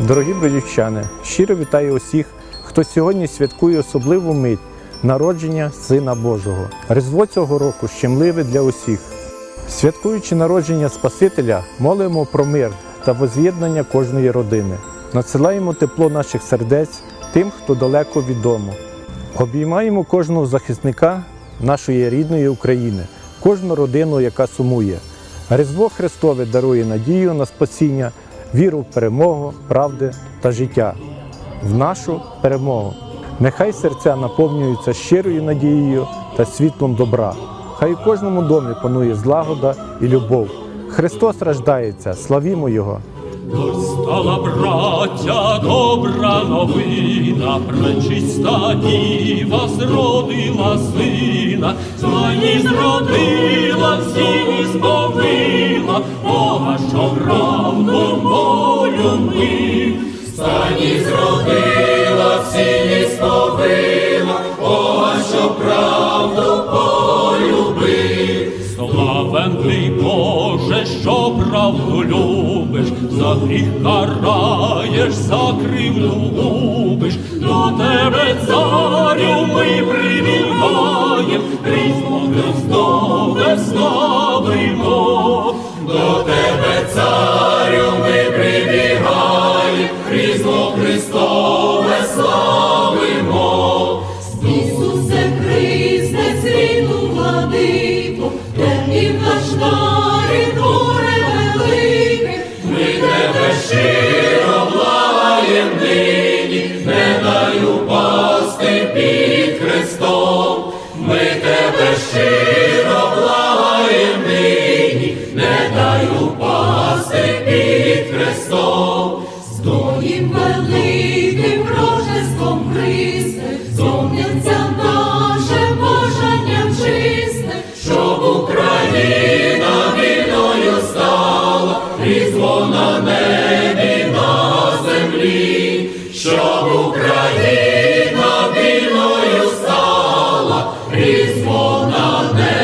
Дорогі бродівчани, щиро вітаю усіх, хто сьогодні святкує особливу мить народження Сина Божого. Різдво цього року щемливе для усіх. Святкуючи народження Спасителя, молимо про мир та воз'єднання кожної родини. Надсилаємо тепло наших сердець тим, хто далеко від дому. Обіймаємо кожного захисника нашої рідної України, кожну родину, яка сумує. Різдво Христове дарує надію на спасіння, віру в перемогу, правди та життя, в нашу перемогу. Нехай серця наповнюються щирою надією та світлом добра. Хай у кожному домі панує злагода і любов. Христос рождається, славімо Його! Стала браття добра новина, пречиста діва зродила сина, Злані зродила, всі сповила, Бога, що правду Стані зродила, всі сповила, Бога, що правду полюбив. Славен ти, Боже, що правду любиш, за гріх караєш, за кривду губиш, до тебе, царю, ми прибігаєм, Христо Христове славимо, до тебе, Христо Христове славимо. Ісусе Христе, світу владико, темнів наш дари, горе велике, Ми тебе щиро благаєм нині, не дай упасти щоб Україна вільною стала, різмо на небо.